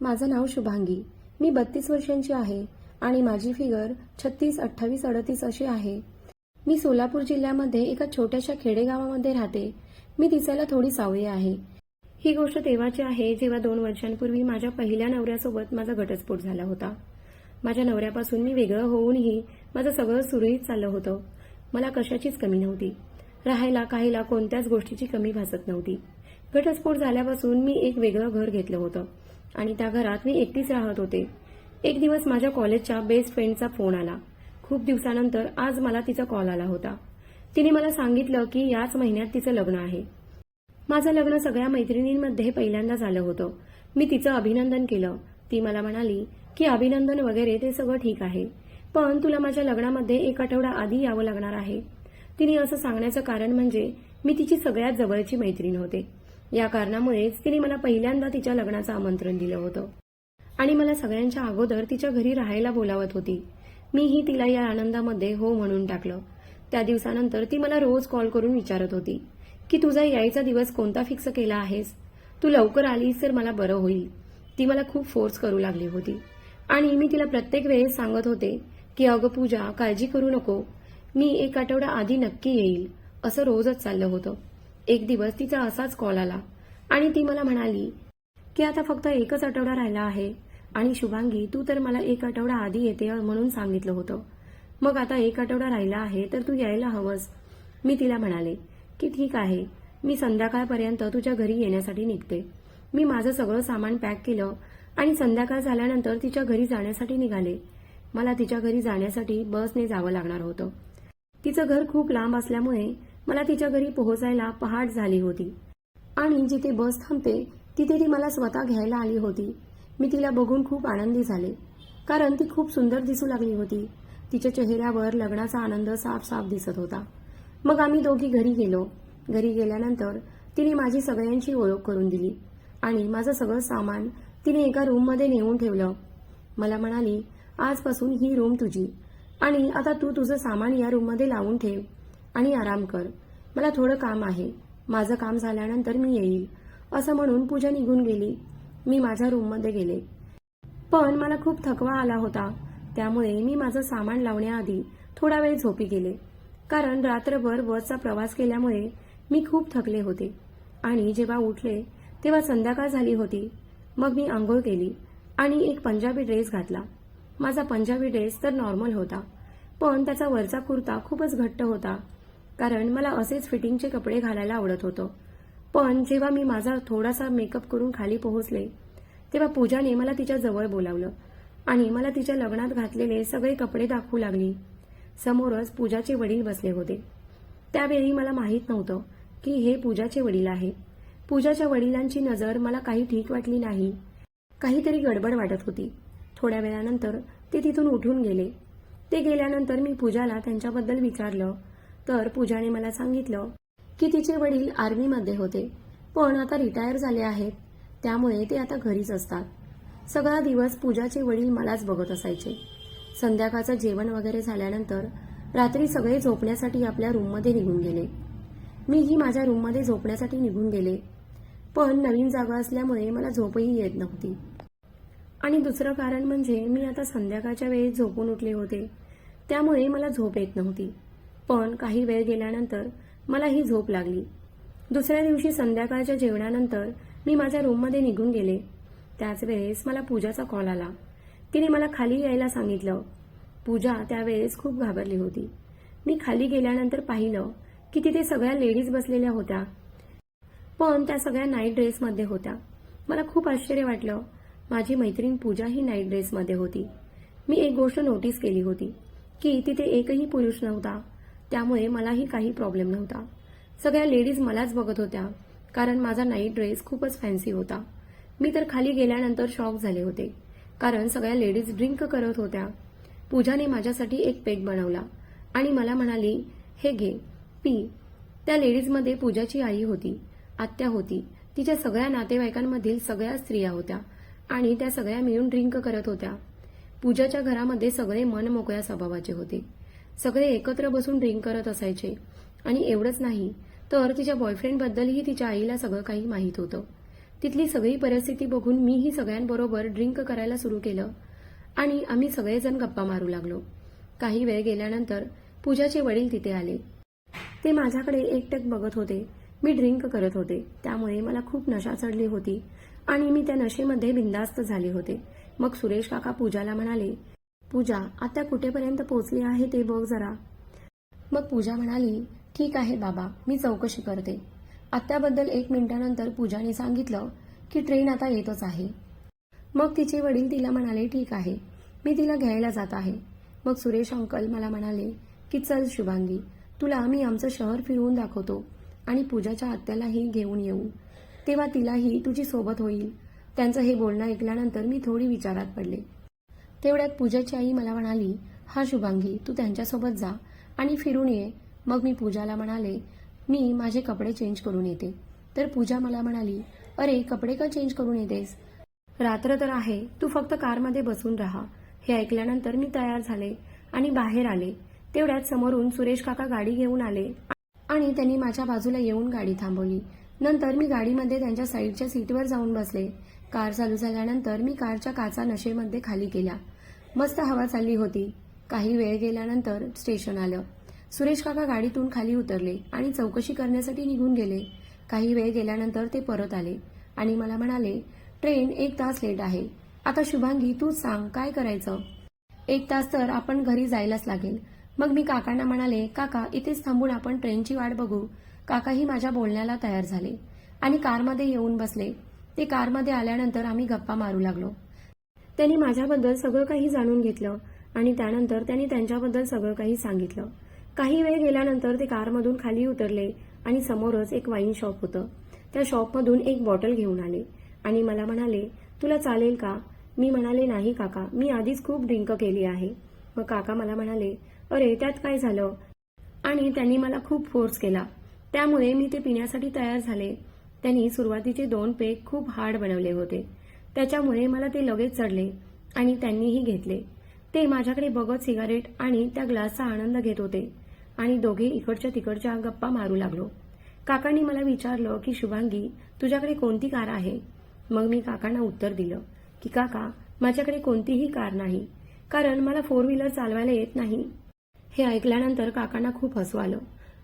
माझं नाव शुभांगी. मी बत्तीस वर्षांची आहे आणि माझी फिगर छत्तीस अठ्ठावीस अडतीस अशी आहे. मी सोलापूर जिल्ह्यामध्ये एका छोट्याशा खेडेगावामध्ये राहते. मी दिसायला थोडी सावळी आहे. ही गोष्ट तेव्हाची आहे जेव्हा दोन वर्षांपूर्वी माझ्या पहिल्या नवऱ्यासोबत माझा घटस्फोट झाला होता. माझ्या नवऱ्यापासून मी वेगळं होऊनही माझं सगळं सुरळीत चाललं होतं. मला कशाचीच कमी नव्हती. राहायला काहीला कोणत्याच गोष्टीची कमी भासत नव्हती. घटस्फोट झाल्यापासून मी एक वेगळं घर घेतलं होतं. आणि त्या घरात मी एकटीच राहत होते. एक दिवस माझ्या कॉलेजच्या बेस्ट फ्रेंडचा फोन आला. खूप दिवसानंतर आज मला तिचा कॉल आला होता. तिने मला सांगितलं की याच महिन्यात तिचं लग्न आहे. माझं लग्न सगळ्या मैत्रिणींमध्ये पहिल्यांदा झालं होतं. मी तिचं अभिनंदन केलं. ती मला म्हणाली की अभिनंदन वगैरे ते सगळं ठीक आहे. पण तुला माझ्या लग्नामध्ये एक आठवडा आधी यावं लागणार आहे. तिने असं सांगण्याचं कारण म्हणजे मी तिची सगळ्यात जवळची मैत्रीण होते. या कारणामुळेच तिने मला पहिल्यांदा तिच्या लग्नाचं आमंत्रण दिलं होतं. आणि मला सगळ्यांच्या अगोदर तिच्या घरी राहायला बोलावत होती. मीही तिला या आनंदामध्ये हो म्हणून टाकलं. त्या दिवसानंतर ती मला रोज कॉल करून विचारत होती की तुझा यायचा दिवस कोणता फिक्स केला आहेस? तू लवकर आलीस तर मला बरं होईल. ती मला खूप फोर्स करू लागली होती. आणि मी तिला प्रत्येक वेळेस सांगत होते की अगं पूजा काळजी करू नको. मी एक आठवडा आधी नक्की येईल. असं रोजच चाललं होतं. एक दिवस तिचा असाच कॉल आला. आणि ती मला म्हणाली की आता फक्त एकच आठवडा राहिला आहे आणि शुभांगी तू तर मला एक आठवडा आधी येते म्हणून सांगितलं होतं. मग आता एक आठवडा राहिला आहे तर तू यायला हवंस. मी तिला म्हणाले की ठीक आहे. मी संध्याकाळपर्यंत तुझ्या घरी येण्यासाठी निघते. मी माझं सगळं सामान पॅक केलं आणि संध्याकाळ झाल्यानंतर तिच्या घरी जाण्यासाठी निघाले. मला तिच्या घरी जाण्यासाठी बसने जावं लागणार होतं. तिचं घर खूप लांब असल्यामुळे मला तिच्या घरी पोहोचायला पहाट झाली होती. आणि जिथे बस थांबते तिथे ती मला स्वतः घ्यायला आली होती. मी तिला बघून खूप आनंदी झाले कारण ती खूप सुंदर दिसू लागली होती. तिच्या चेहऱ्यावर लग्नाचा आनंद साफ साफ दिसत होता. मग आम्ही दोघी घरी गेलो. घरी गेल्यानंतर तिने माझी सगळ्यांची ओळख करून दिली. आणि माझं सगळं सामान तिने एका रूममध्ये नेऊन ठेवलं. मला म्हणाली आजपासून ही रूम तुझी. आणि आता तू तुझं सामान या रूममध्ये लावून ठेव. आणि आराम कर. मला थोडं काम आहे. माझं काम झाल्यानंतर मी येईल. असं म्हणून पूजा निघून गेली. मी माझ्या रूममध्ये गेले. पण मला खूप थकवा आला होता. त्यामुळे मी माझं सामान लावण्याआधी थोडा वेळ झोपी गेले. कारण रात्रभर बसचा प्रवास केल्यामुळे मी खूप थकले होते. आणि जेव्हा उठले तेव्हा संध्याकाळ झाली होती. मग मी आंघोळ केली आणि एक पंजाबी ड्रेस घातला. माझा पंजाबी ड्रेस तर नॉर्मल होता. पण त्याचा वरचा कुर्ता खूपच घट्ट होता. कारण मला असेच फिटिंगचे कपडे घालायला आवडत होतं. पण जेव्हा मी माझा थोडासा मेकअप करून खाली पोहोचले तेव्हा पूजाने मला तिच्या जवळ बोलावलं आणि मला तिच्या लग्नात घातलेले सगळे कपडे दाखवू लागली. समोरच पूजाचे वडील बसले होते. त्यावेळी मला माहीत नव्हतं की हे पूजाचे वडील आहे. पूजाच्या वडिलांची नजर मला काही ठीक वाटली नाही. काहीतरी गडबड वाटत होती. थोड्या वेळानंतर ते तिथून उठून गेले. ते गेल्यानंतर मी पूजाला त्यांच्याबद्दल विचारलं तर पूजाने मला सांगितलं की तिचे वडील आर्मीमध्ये होते. पण आता रिटायर झाले आहेत. त्यामुळे ते आता घरीच असतात. सगळा दिवस पूजाचे वडील मलाच बघत असायचे. संध्याकाळचं जेवण वगैरे झाल्यानंतर रात्री सगळे झोपण्यासाठी आपल्या रूममध्ये निघून गेले. मीही माझ्या रूममध्ये झोपण्यासाठी निघून गेले. पण नवीन जागा असल्यामुळे मला झोपही येत नव्हती. आणि दुसरं कारण म्हणजे मी आता संध्याकाळच्या वेळी झोपून उठले होते. त्यामुळे मला झोप येत नव्हती. पण काही वेळ गेल्यानंतर मला ही झोप लागली. दुसऱ्या दिवशी संध्याकाळच्या जेवणानंतर मी माझ्या रूममध्ये निघून गेले. त्याच वेळेस मला पूजाचा कॉल आला. तिने मला खाली यायला सांगितलं. पूजा त्यावेळेस खूप घाबरली होती. मी खाली गेल्यानंतर पाहिलं की तिथे सगळ्या लेडीज बसलेल्या होत्या. पण त्या सगळ्या नाईट ड्रेसमध्ये होत्या. मला खूप आश्चर्य वाटलं. माझी मैत्रीण पूजा ही नाईट ड्रेसमध्ये होती. मी एक गोष्ट नोटीस केली होती की तिथे एकही पुरुष नव्हता. त्यामुळे मलाही काही प्रॉब्लेम नव्हता. सगळ्या लेडीज मलाच बघत होत्या कारण माझा नाईट ड्रेस खूपच फॅन्सी होता. मी तर खाली गेल्यानंतर शॉक झाले होते कारण सगळ्या लेडीज ड्रिंक करत होत्या. पूजाने माझ्यासाठी एक पेट बनवला आणि मला म्हणाली हे घे पी. त्या लेडीजमध्ये पूजाची आई होती आत्या होती. तिच्या सगळ्या नातेवाईकांमधील सगळ्या स्त्रिया होत्या आणि त्या सगळ्या मिळून ड्रिंक करत होत्या. पूजाच्या घरामध्ये सगळे मन मोकळ्या स्वभावाचे होते. सगळे एकत्र बसून ड्रिंक करत असायचे. आणि एवढंच नाही तर तिच्या बॉयफ्रेंडबद्दलही तिच्या आईला सगळं काही माहीत होतं. तिथली सगळी परिस्थिती बघून मीही सगळ्यांबरोबर ड्रिंक करायला सुरू केलं आणि आम्ही सगळेजण गप्पा मारू लागलो. काही वेळ गेल्यानंतर पूजाचे वडील तिथे आले. ते माझ्याकडे एकटक बघत होते. मी ड्रिंक करत होते. त्यामुळे मला खूप नशा चढली होती आणि मी त्या नशेमध्ये बिंदास्त झाले होते. मग सुरेश काका पूजाला म्हणाले पूजा आता कुठेपर्यंत पोहोचली आहे ते बघ जरा. मग पूजा म्हणाली ठीक आहे बाबा मी चौकशी करते. आत्याबद्दल एक मिनिटानंतर पूजाने सांगितलं की ट्रेन आता येतच आहे. मग तिचे वडील तिला म्हणाले ठीक आहे मी तिला घ्यायला जात आहे. मग सुरेश अंकल मला म्हणाले की चल शुभांगी तुला आम्ही आमचं शहर फिरवून दाखवतो आणि पूजाच्या आत्यालाही घेऊन येऊ. तेव्हा तिलाही तुझी सोबत होईल. त्यांचं हे बोलणं ऐकल्यानंतर मी थोडी विचारात पडले. तेवढ्यात पूजाची आई मला म्हणाली हा शुभांगी तू त्यांच्यासोबत जा आणि फिरून ये. मग मी पूजाला म्हणाले मी माझे कपडे चेंज करून येते. तर पूजा मला म्हणाली अरे कपडे का चेंज करून येतेस? रात्र तर आहे तू फक्त कारमध्ये बसून राहा. हे ऐकल्यानंतर मी तयार झाले आणि बाहेर आले. तेवढ्यात समोरून सुरेश काका गाडी घेऊन आले आणि त्यांनी माझ्या बाजूला येऊन गाडी थांबवली. नंतर मी गाडीमध्ये त्यांच्या साईडच्या सीटवर जाऊन बसले. कार चालू झाल्यानंतर मी कारच्या काचा नशेमध्ये खाली केल्या. मस्त हवा चालली होती. काही वेळ गेल्यानंतर स्टेशन आलं. सुरेश काका गाडीतून खाली उतरले आणि चौकशी करण्यासाठी निघून गेले. काही वेळ गेल्यानंतर ते परत आले आणि मला म्हणाले ट्रेन एक तास लेट आहे. आता शुभांगी तूच सांग काय करायचं? एक तास तर आपण घरी जायलाच लागेल. मग मी काकांना म्हणाले काका इथेच थांबून आपण ट्रेनची वाट बघू. काकाही माझ्या बोलण्याला तयार झाले आणि कारमध्ये येऊन बसले. ते कारमध्ये आल्यानंतर आम्ही गप्पा मारू लागलो. त्यांनी माझ्याबद्दल सगळं काही जाणून घेतलं आणि त्यानंतर त्यांनी त्यांच्याबद्दल सगळं काही सांगितलं. काही वेळ गेल्यानंतर ते कारमधून खाली उतरले आणि समोरच एक वाईन शॉप होतं. त्या शॉपमधून एक बॉटल घेऊन आले आणि मला म्हणाले तुला चालेल का? मी म्हणाले नाही काका मी आधीच खूप ड्रिंक केली आहे. मग काका मला म्हणाले अरे त्यात काय झालं? आणि त्यांनी मला खूप फोर्स केला. त्यामुळे मी ते पिण्यासाठी तयार झाले. त्यांनी सुरुवातीचे दोन पेग खूप हार्ड बनवले होते. त्याच्यामुळे मला ते लगेच चढले आणि त्यांनीही घेतले. ते माझ्याकडे बघत सिगारेट आणि त्या ग्लासचा आनंद घेत होते आणि दोघे इकडच्या तिकडच्या गप्पा मारू लागलो. काकांनी मला विचारलं की शुभांगी तुझ्याकडे कोणती कार आहे? मग मी काकांना उत्तर दिलं की काका माझ्याकडे कोणतीही कार नाही कारण मला फोर व्हीलर चालवायला येत नाही. हे ऐकल्यानंतर काकांना खूप हसू आलं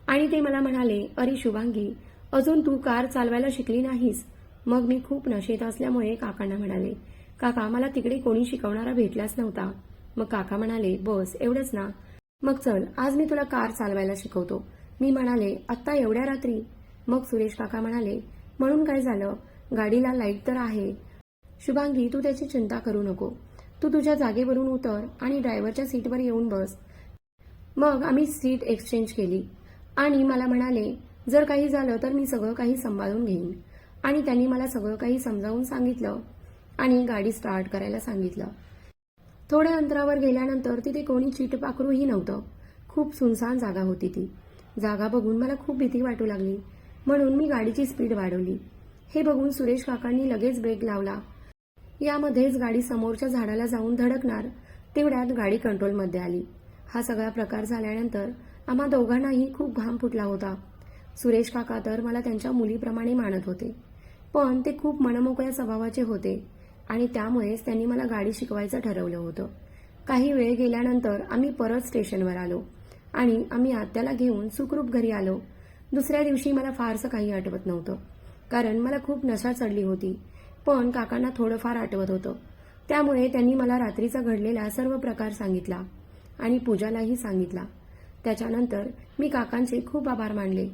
आणि ते मला म्हणाले अरे शुभांगी अजून तू कार चालवायला शिकली नाहीस. मग मी खूप नशेत असल्यामुळे काकांना म्हणाले काका मला तिकडे कोणी शिकवणारा भेटलाच नव्हता. मग काका म्हणाले बस एवढंच ना. मग चल आज मी तुला कार चालवायला शिकवतो. मी म्हणाले आत्ता एवढ्या रात्री? मग सुरेश काका म्हणाले म्हणून काय झालं? गाडीला लाइट तर आहे. शुभांगी तू त्याची चिंता करू नको. तू तुझ्या जागेवरून उतर आणि ड्रायव्हरच्या सीटवर येऊन बस. मग आम्ही सीट एक्सचेंज केली आणि मला म्हणाले जर काही झालं तर मी सगळं काही सांभाळून घेईन. आणि त्यांनी मला सगळं काही समजावून सांगितलं आणि गाडी स्टार्ट करायला सांगितलं. थोड्या अंतरावर गेल्यानंतर तिथे कोणी चिटपाखरूही नव्हतं. खूप सुनसान जागा होती ती. जागा बघून मला खूप भीती वाटू लागली. म्हणून मी गाडीची स्पीड वाढवली. हे बघून सुरेश काकांनी लगेच ब्रेक लावला. यामध्येच गाडी समोरच्या झाडाला जाऊन धडकणार तेवढ्यात गाडी कंट्रोलमध्ये आली. हा सगळा प्रकार झाल्यानंतर आम्हा दोघांनाही खूप घाम फुटला होता. सुरेश काका तर मला त्यांच्या मुलीप्रमाणे मानत होते. पण ते खूप मनमोकळ्या स्वभावाचे होते आणि त्यामुळेच त्यांनी मला गाडी शिकवायचं ठरवलं होतं. काही वेळ गेल्यानंतर आम्ही परत स्टेशनवर आलो आणि आम्ही आत्याला घेऊन सुखरूप घरी आलो. दुसऱ्या दिवशी मला फारसं काही आठवत नव्हतं कारण मला खूप नशा चढली होती. पण काकांना थोडंफार आठवत होतं. त्यामुळे त्यांनी मला रात्रीचा घडलेला सर्व प्रकार सांगितला आणि पूजालाही सांगितला. त्याच्यानंतर मी काकांचे खूप आभार मानले.